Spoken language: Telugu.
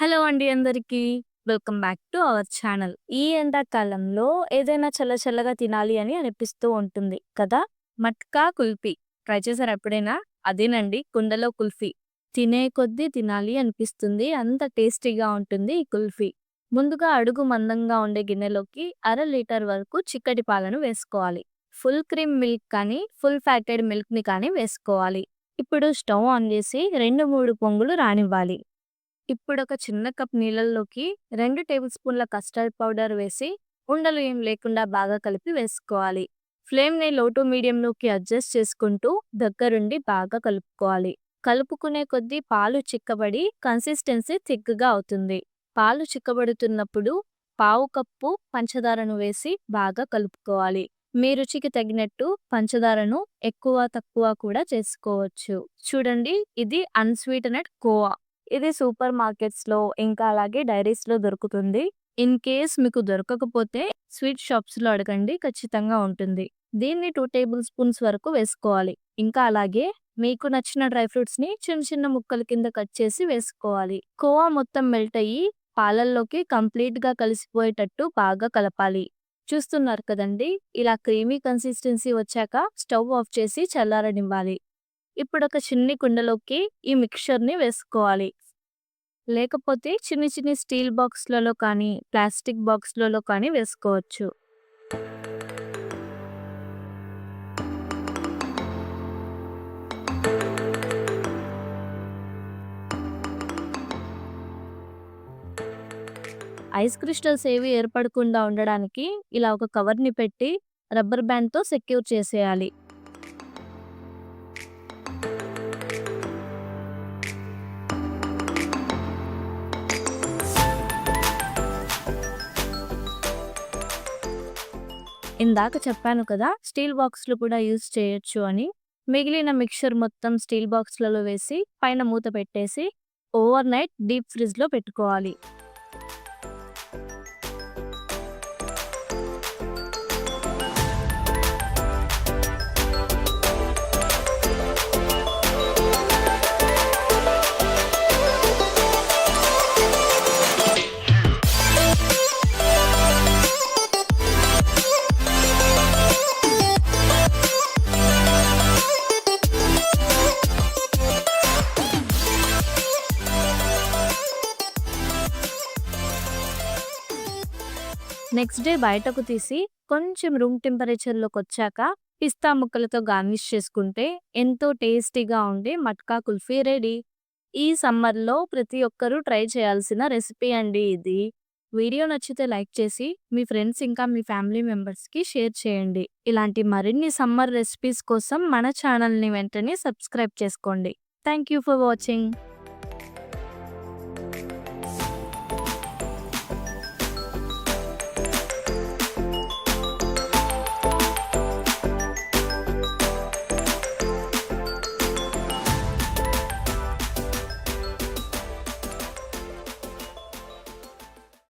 హలో అండి అందరికీ. Welcome back to our channel. ఈ ఎండాకాలంలో ఏదైనా చల్ల చల్లగా తినాలి అని అనిపిస్తూ ఉంటుంది కదా! మట్కా కుల్ఫీ ట్రై చేశారు ఎప్పుడైనా? అదేనండి కుండలో కుల్ఫీ. తినే కొద్దీ తినాలి అనిపిస్తుంది. అంత టేస్టీగా ఉంటుంది ఈ కుల్ఫీ. ముందుగా అడుగు మందంగా ఉండే గిన్నెలోకి అర లీటర్ వరకు చిక్కటి పాలను వేసుకోవాలి. ఫుల్ క్రీమ్ మిల్క్ కానీ, ఫుల్ ఫ్యాటెడ్ మిల్క్‌ని కానీ వేసుకోవాలి. ఇప్పుడు స్టవ్ ఆన్ చేసి 2, 3 పొంగులు రానివ్వాలి. ఇప్పుడు ఒక చిన్న కప్ నీళ్ళల్లోకి రెండు టేబుల్ స్పూన్ల కస్టర్డ్ పౌడర్ వేసి ఉండలు ఏం లేకుండా బాగా కలిపి వేసుకోవాలి. ఫ్లేమ్‌ని లో టు మీడియంలోకి అడ్జస్ట్ చేసుకుంటూ దగ్గరుండి బాగా కలుపుకోవాలి. కలుపుకునే కొద్దీ పాలు చిక్కబడి కన్సిస్టెన్సీ థిక్‌గా అవుతుంది. పాలు చిక్కబడుతున్నప్పుడు పావు కప్పు పంచదారను వేసి బాగా కలుపుకోవాలి. మీ రుచికి తగినట్టు పంచదారను ఎక్కువ, తక్కువ కూడా చేసుకోవచ్చు. చూడండి ఇది అన్‌స్వీటెనెడ్ కోవా. ఇది సూపర్ మార్కెట్స్‌లో ఇంకా అలాగే డైరీస్‌లో దొరుకుతుంది. ఇన్ కేస్ మీకు దొరకకపోతే స్వీట్ షాప్స్‌లో అడగండి ఖచ్చితంగా ఉంటుంది. దీన్ని టూ టేబుల్ స్పూన్స్ వరకు వేసుకోవాలి. ఇంకా అలాగే మీకు నచ్చిన డ్రై ఫ్రూట్స్ని చిన్న చిన్న ముక్కల కింద కట్ చేసి వేసుకోవాలి. కోవా మొత్తం మెల్ట్ అయ్యి పాలల్లోకి కంప్లీట్గా కలిసిపోయేటట్టు బాగా కలపాలి. చూస్తున్నారు కదండి ఇలా క్రీమీ కన్సిస్టెన్సీ వచ్చాక స్టవ్ ఆఫ్ చేసి చల్లారనివ్వాలి. ఇప్పుడు ఒక చిన్ని కుండలోకి ఈ మిక్చర్ని వేసుకోవాలి. లేకపోతే చిన్ని చిన్ని స్టీల్ బాక్స్‌లలో కానీ, ప్లాస్టిక్ బాక్స్‌లలో కానీ వేసుకోవచ్చు. ఐస్ క్రిస్టల్స్ ఏవి ఏర్పడకుండా ఉండడానికి ఇలా ఒక కవర్‌ని పెట్టి రబ్బర్ బ్యాండ్‌తో సెక్యూర్ చేసేయాలి. ఇందాక చెప్పాను కదా! స్టీల్ బాక్స్‌లు కూడా యూజ్ చేయొచ్చు అని. మిగిలిన మిక్చర్ మొత్తం స్టీల్ బాక్స్‌లలో వేసి పైన మూత పెట్టేసి ఓవర్ నైట్ డీప్ ఫ్రిడ్జ్‌లో పెట్టుకోవాలి. నెక్స్ట్ డే బయటకు తీసి కొంచెం రూమ్ టెంపరేచర్లోకి వచ్చాక పిస్తా ముక్కలతో గార్నిష్ చేసుకుంటే ఎంతో టేస్టీగా ఉండే మట్కా కుల్ఫీ రెడీ. ఈ సమ్మర్‌లో ప్రతి ఒక్కరూ ట్రై చేయాల్సిన రెసిపీ అండి ఇది. వీడియో నచ్చితే లైక్ చేసి మీ ఫ్రెండ్స్ ఇంకా మీ ఫ్యామిలీ మెంబర్స్‌కి షేర్ చేయండి. ఇలాంటి మరిన్ని సమ్మర్ రెసిపీస్ కోసం మన ఛానల్‌ని వెంటనే సబ్స్క్రైబ్ చేసుకోండి. Thank you for watching.